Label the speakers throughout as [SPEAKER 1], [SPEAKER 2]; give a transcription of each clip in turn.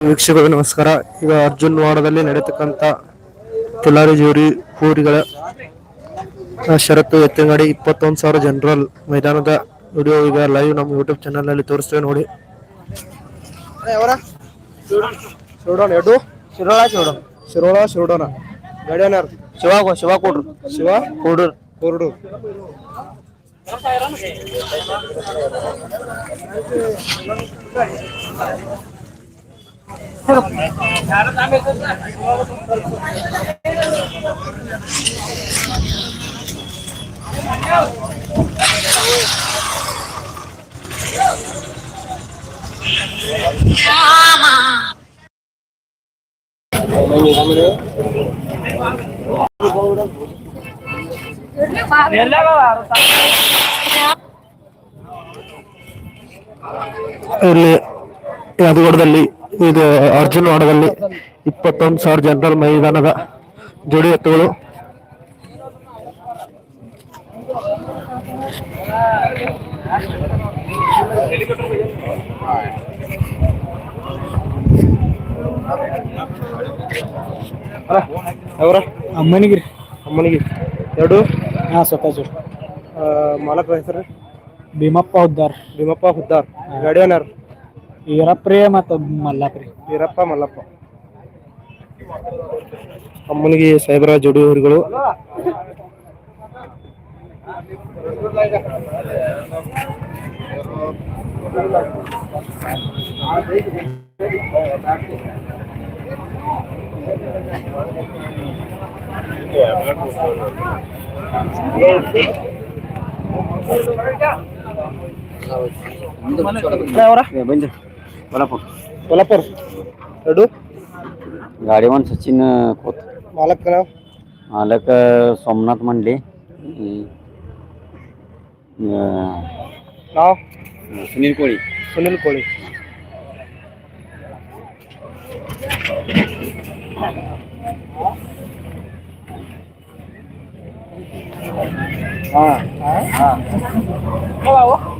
[SPEAKER 1] ವೀಕ್ಷಕರು ನಮಸ್ಕಾರ. ಈಗ ಅರ್ಜುನ್ ವಾಡದಲ್ಲಿ ನಡೀತಕ್ಕಂಥ ತಿಲಾರಿ ಜೋರಿ ಪೂರಿಗಳ ಷರತ್ತು ಎತ್ತಂಗಡಿ ಇಪ್ಪತ್ತೊಂದು ಸಾವಿರ ಜನರಲ್ ಮೈದಾನದ ವಿಡಿಯೋ ಈಗ ಲೈವ್ ನಮ್ಮ ಯೂಟ್ಯೂಬ್ ಚಾನಲ್ನಲ್ಲಿ ತೋರಿಸ್ತೇವೆ ನೋಡಿ. ಶಿರೋಣ
[SPEAKER 2] ಶಿರೋಳ ಶಿವ ಶಿವ ಕೊಡ್ರು.
[SPEAKER 1] ಶಿವ?
[SPEAKER 2] ಕೊಡ್ರು.
[SPEAKER 1] ಕೋರ್ಡು ಇಲ್ಲಿ ಯಾದಗಿರದಲ್ಲಿ ಇದು ಅರ್ಜುನ್ ವಾಡದಲ್ಲಿ ಇಪ್ಪತ್ತೊಂದು ಸಾವಿರ ಜನರಲ್ ಮೈದಾನದ ಜೋಡಿ ಎತ್ತುಗಳು. ಅವರ?
[SPEAKER 2] ಅಮ್ಮನಿಗಿರಿ.
[SPEAKER 1] ಅಮ್ಮನಿಗೆ. ಎರಡು
[SPEAKER 2] ಹಾ ಸ್ವತಃ
[SPEAKER 1] ಆ, ಮಾಲಕ ಹೆಸರು?
[SPEAKER 2] ಭೀಮಪ್ಪ ಹುದ್ದಾರ್.
[SPEAKER 1] ಭೀಮಪ್ಪ ಹುದ್ದಾರ್. ಗಾಡಿಯನ್ನಾರು
[SPEAKER 2] ಈರಪ್ರಿ ಮತ್ತು ಮಲ್ಲಾಪ್ರಿ
[SPEAKER 1] ವೀರಪ್ಪ ಮಲ್ಲಪ್ಪ ಅಮ್ಮನಿಗೆ ಸೈಬರ ಜೋಡಿ ಊರುಗಳು ಅವರ
[SPEAKER 2] कोल्हापूर. कोल्हापूर.
[SPEAKER 1] रडू गाडीवान
[SPEAKER 2] सचिन खोत. मालक नाव?
[SPEAKER 1] मालक सोमनाथ
[SPEAKER 2] मंडे. नाव? सुनील
[SPEAKER 1] कोळी.
[SPEAKER 2] सुनील कोळी.
[SPEAKER 1] हां. हां.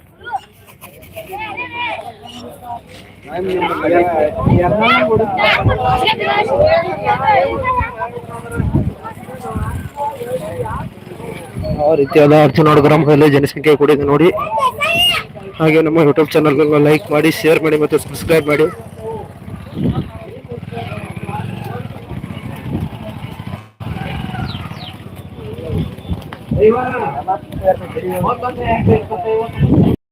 [SPEAKER 1] ಆ ರೀತಿಯಾದ ಅರ್ಜುನೋಡ ಗ್ರಾಮದಲ್ಲಿ ಜನಸಂಖ್ಯೆ ಕೂಡಿದೆ ನೋಡಿ. ಹಾಗೆ ನಮ್ಮ ಯೂಟ್ಯೂಬ್ ಚಾನಲ್ ಲೈಕ್ ಮಾಡಿ ಶೇರ್ ಮಾಡಿ ಮತ್ತು ಸಬ್ಸ್ಕ್ರೈಬ್ ಮಾಡಿ.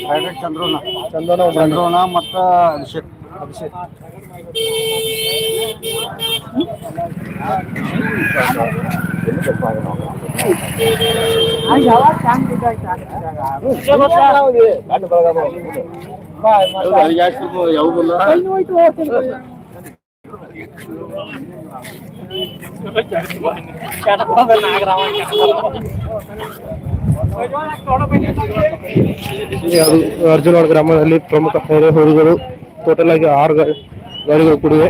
[SPEAKER 1] ಯಾರು
[SPEAKER 2] ಡೈರೆಕ್ಟ್ ಚಂದ್ರೋನ
[SPEAKER 1] ಚಂದನ
[SPEAKER 2] ಚಂದ್ರೋನ ಮತ್ತು ಅಭಿಷೇಕ್
[SPEAKER 1] ಅಭಿಷೇಕ್ ಇದು ಅರ್ಜುನವಾಡ ಗ್ರಾಮದಲ್ಲಿ ಪ್ರಮುಖ ಹೋರಿಗಳು ಟೋಟಲ್ ಆಗಿ ಆರು ಗಾಡಿಗಳು ಕೂಡಿವೆ.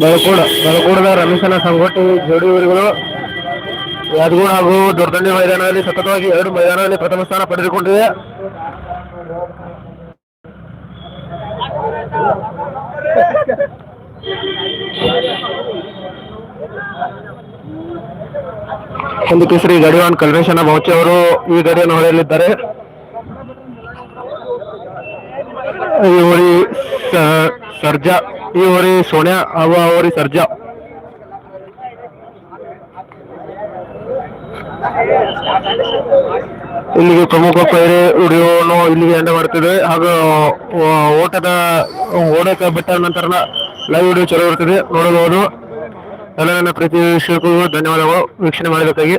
[SPEAKER 1] ಬೆಳಕೋಡ ಬೆಳಕೋಡದ ರಮೇಶನ ಸಂಘಟು ಜೋಡಿ ಊರುಗಳು ಯಾದಗೂಡ ಹಾಗೂ ದೊಡ್ಡಂಡಿ ಮೈದಾನದಲ್ಲಿ ಸತತವಾಗಿ ಎರಡು ಮೈದಾನದಲ್ಲಿ ಪ್ರಥಮ ಸ್ಥಾನ ಪಡೆದುಕೊಂಡಿದೆ. ಒಂದು ಕೇಸರಿ ಗಡಿವಾನ್ ಕಲ್ಮೇಶನ ಮೌಚಿ ಅವರು ಈ ಗಡಿಯನ್ನು ಹೊಡೆಯಲಿದ್ದಾರೆ. ಈ ಸರ್ಜಾ, ಈ ಓರಿ ಓರಿ ಸರ್ಜಾ. ಇಲ್ಲಿಗೆ ಪ್ರಮುಖ ಪೈರೆ ಉಡಿಯೋನು ಇಲ್ಲಿಗೆ ಎಂಡ ಮಾಡ್ತಿದೆ ಹಾಗೂ ಓಟದ, ಓಡಕ ಬಿಟ್ಟ ನಂತರ ಲೈವ್ ವಿಡಿಯೋ ಚಲೋ ಇರ್ತದೆ. ನೋಡಬಹುದು. ಎಲ್ಲ ನನ್ನ ಪ್ರತಿ ವೀಕ್ಷಕರಿಗೂ ಧನ್ಯವಾದಗಳು. ವೀಕ್ಷಣೆ ಮಾಡಿದ್ದಕ್ಕಾಗಿ.